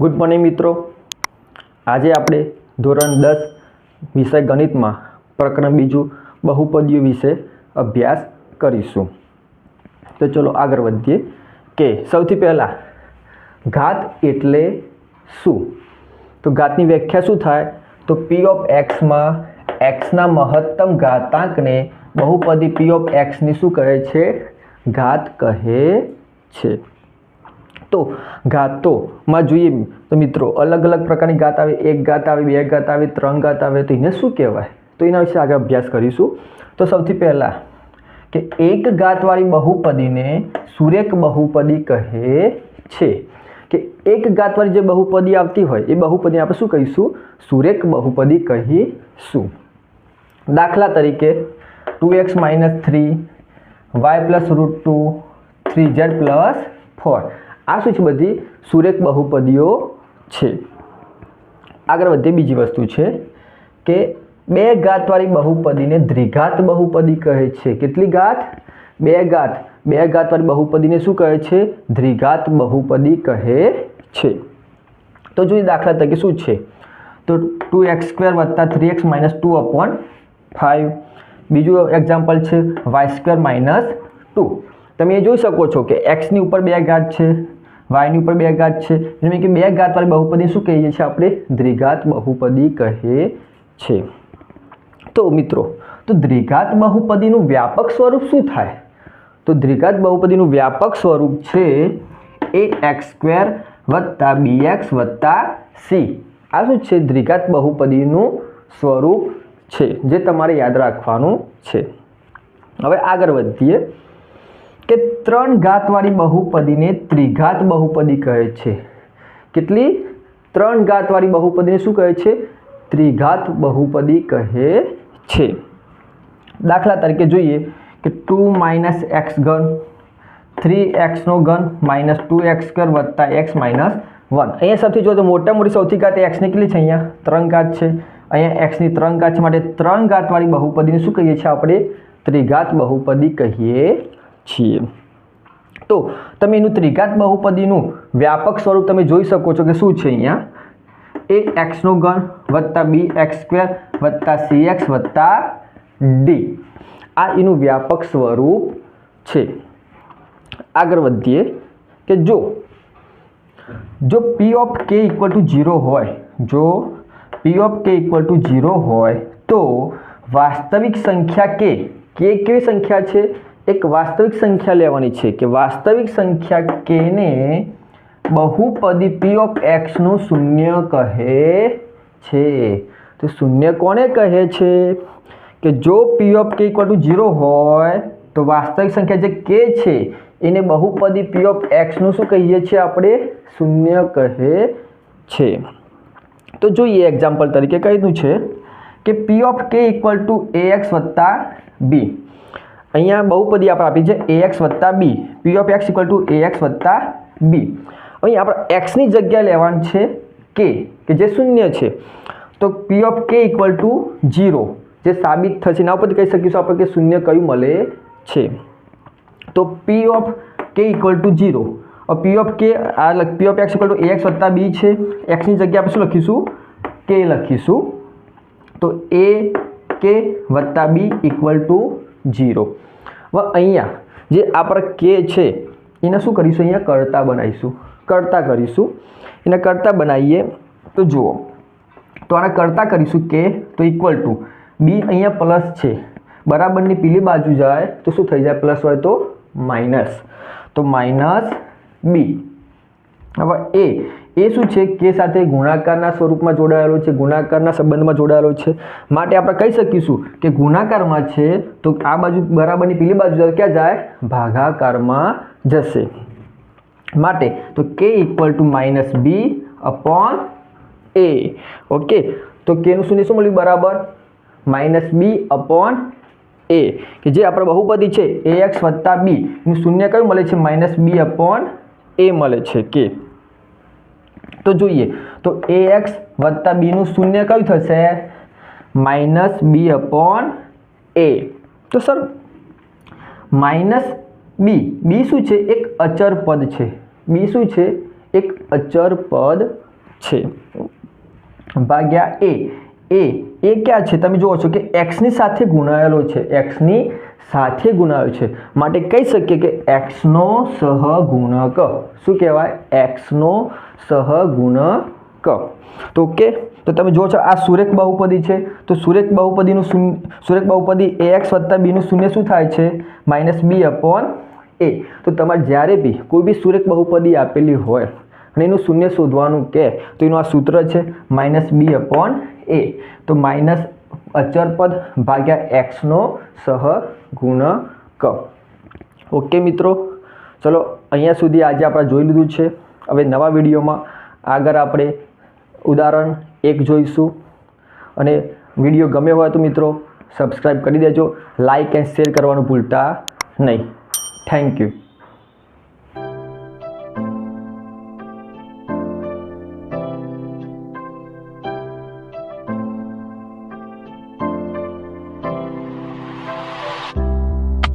Good morning મિત્રો. આજે આપણે ધોરણ દસ વિષય ગણિતમાં પ્રકરણ બીજું બહુપદીઓ વિશે અભ્યાસ કરીશું. તો ચલો આગળ વધીએ કે સૌથી પહેલાં, ઘાત એટલે શું? તો ઘાતની વ્યાખ્યા શું થાય? તો પી ઓફ એક્સમાં એક્સના મહત્તમ ઘાતાંકને બહુપદી પી ઓફ એક્સની શું કહે છે? ઘાત કહે છે. તો ગાતોમાં જોઈએ, તો મિત્રો, અલગ અલગ પ્રકારની ગાત આવે, એક ગાત આવે, બે ગાત આવે, ત્રણ ગાત આવે, તો એને શું કહેવાય? તો એના વિશે આગળ અભ્યાસ કરીશું. તો સૌથી પહેલાં, કે એક ગાતવાળી બહુપદીને સુરેખ બહુપદી કહે છે. કે એક ગાતવાળી જે બહુપદી આવતી હોય, એ બહુપદીને આપણે શું કહીશું? સુરેખ બહુપદી કહીશું. દાખલા તરીકે, two X minus three, Y plus root two, three Z plus four. આ શું છે બધી? સુરેખ બહુપદીઓ છે. આગળ વધીએ, બીજી વસ્તુ છે કે બે ઘાતવાળી બહુપદીને દ્વિઘાત બહુપદી કહે છે. કેટલી ઘાત? બે ઘાત. બે ઘાતવાળી બહુપદીને શું કહે છે? દ્વિઘાત બહુપદી કહે છે. તો જોઈએ દાખલા તરીકે શું છે? તો ટુ એક્સ સ્ક્વેર વત્તા three X minus two upon five બીજું એક્ઝામ્પલ છે વાય સ્ક્વેર માઇનસ ટુ. તમે એ જોઈ શકો છો કે એક્સની ઉપર બે ઘાત છે વાયની ઉપર બે ઘાત છે. એટલે કે બે ઘાતવાળી બહુપદી શું કહીએ છીએ આપણે? દ્વિઘાત બહુપદી કહે છે. તો મિત્રો, તો દ્વિઘાત બહુપદીનું વ્યાપક સ્વરૂપ શું થાય? તો દ્વિઘાત બહુપદીનું વ્યાપક સ્વરૂપ છે એ એક્સ સ્ક્વેર વત્તા બી એક્સ વત્તા સી. આ શું છે? દ્વિઘાત બહુપદીનું સ્વરૂપ છે, જે તમારે યાદ રાખવાનું છે. હવે આગળ વધીએ. કે ત્રણ ઘાતવાળી બહુપદીને ત્રિઘાત બહુપદી કહે છે. કેટલી? ત્રણ ઘાતવાળી બહુપદીને શું કહે છે? ત્રિઘાત બહુપદી કહે છે. દાખલા તરીકે જોઈએ કે ટુ માઇનસ એક્સ ઘન, થ્રી એક્સનો ઘન માઇનસ ટુ એક્સ સ્ક્વેર વત્તા એક્સ માઇનસ વન. અહીંયા સૌથી જો તો મોટા મોટી સૌથી ઘાત એક્સની કેટલી છે અહીંયા? ત્રણ ઘાત છે. અહીંયા એક્સની ત્રણ ઘાત છે. માટે ત્રણ ઘાતવાળી બહુપદીને શું કહીએ છીએ આપણે? ત્રિઘાત બહુપદી કહીએ છીએ. તો તમે એનું ત્રિઘાત બહુપદીનું વ્યાપક સ્વરૂપ તમે જોઈ શકો છો કે શું છે અહીંયા? એ એક્સનો ગણ વત્તા બી એક્સ સ્ક્વેર વત્તા સી એક્સ વત્તા ડી આ એનું વ્યાપક સ્વરૂપ છે. આગળ વધીએ કે જો જો P of K equal to zero હોય, જો P of K equal to zero હોય, તો વાસ્તવિક સંખ્યા કે કે કેવી સંખ્યા છે? એક વાસ્તવિક સંખ્યા લેવાની છે કે વાસ્તવિક સંખ્યા કેને બહુપદી પી ઓફ એક્સનું શૂન્ય કહે છે. તો શૂન્ય કોને કહે છે? કે જો P of K equal to zero હોય, તો વાસ્તવિક સંખ્યા જે કે છે, એને બહુપદી પી ઓફ એક્સનું શું કહીએ છીએ આપણે? શૂન્ય કહે છે. તો જોઈએ એક્ઝામ્પલ તરીકે કહીનું છે કે P of K equal to A X વત્તા બી અહીંયા બહુપદી આપણે આપી છે એ એક્સ વત્તા B P of X equal to A X વત્તા બી અહીં આપણે એક્સની જગ્યા લેવાની છે કે કે જે શૂન્ય છે. તો P of K equal to zero જે સાબિત થશે. એના ઉપરથી કહી શકીશું આપણે કે શૂન્ય કયું મળે છે. તો P of K equal to zero P of K આ P of X equal to A X વત્તા બી છે. એક્સની જગ્યા આપણે શું લખીશું? કે લખીશું. તો એ કે વત્તા બી ઇક્વલ ટુ ઝીરો હવે અહીંયા જે આપણા કે છે, એને શું કરીશું? અહીંયા કરતા બનાવીશું. કરતા કરીશું. એને કરતા બનાવીએ તો જુઓ. તો આને કરતા કરીશું કે તો ઇક્વલ ટુ બી અહીંયા પ્લસ છે. બરાબરની પીલી બાજુ જાય તો શું થઈ જાય? પ્લસ હોય તો માઇનસ તો માઇનસ બી હવે એ એ શું છે? કે સાથે ગુણાકારના સ્વરૂપમાં જોડાયેલો છે, ગુણાકારના સંબંધમાં જોડાયેલો છે. માટે આપણે કહી શકીશું કે ગુણાકારમાં છે તો આ બાજુ, બરાબરની પેલી બાજુ ક્યાં જાય? ભાગાકારમાં જશે. માટે તો K equal to minus B upon A okay તો કેનું શૂન્ય શું મળ્યું? બરાબર. માઇનસ બી અપોન એ કે જે આપણે બહુપદી છે એ એક્સ વત્તા બીનું શૂન્ય કયું મળે છે? માઇનસ બી અપોન એ મળે છે. કે તો જોઈએ. તો એ એક્સ વત્તા બીનું શૂન્ય કયું થશે? માઇનસ બી અપોન એ તો સર, માઇનસ બી બી શું છે? એક અચર પદ છે. બી શું છે? એક અચર પદ છે. ભાગ્યા એ એ એ ક્યાં છે? તમે જુઓ છો કે એક્સની સાથે ગુણાયેલો છે. એક્સની સાથે ગુણાયો છે. માટે કહી શકીએ કે એક્સનો સહગુણક. શું કહેવાય? એક્સનો સહગુણક. તો ઓકે, તો તમે જુઓ છો આ સુરેખ બહુપદી છે. તો સુરેખ બહુપદીનું શૂન્ય, સુરેખ બહુપદી એ એક્સ વત્તા બીનું શૂન્ય શું થાય છે? માઇનસ બી અપોન એ તો તમારે જ્યારે બી કોઈ બી સુરેખ બહુપદી આપેલી હોય અને એનું શૂન્ય શોધવાનું કે, તો એનું આ સૂત્ર છે માઇનસ બી અપોન એ તો માઇનસ અચર પદ ભાગ્યા એક્સનો સહગુણક ઓકે મિત્રો, ચલો અહીંયા સુધી આજે આપણે જોઈ લીધું છે. હવે નવા વિડીયોમાં આગળ આપણે ઉદાહરણ એક જોઈશું. અને વીડિયો ગમે હોય તો મિત્રો સબસ્ક્રાઈબ કરી દેજો. લાઇક એન્ડ શેર કરવાનું ભૂલતા નહીં. Thank you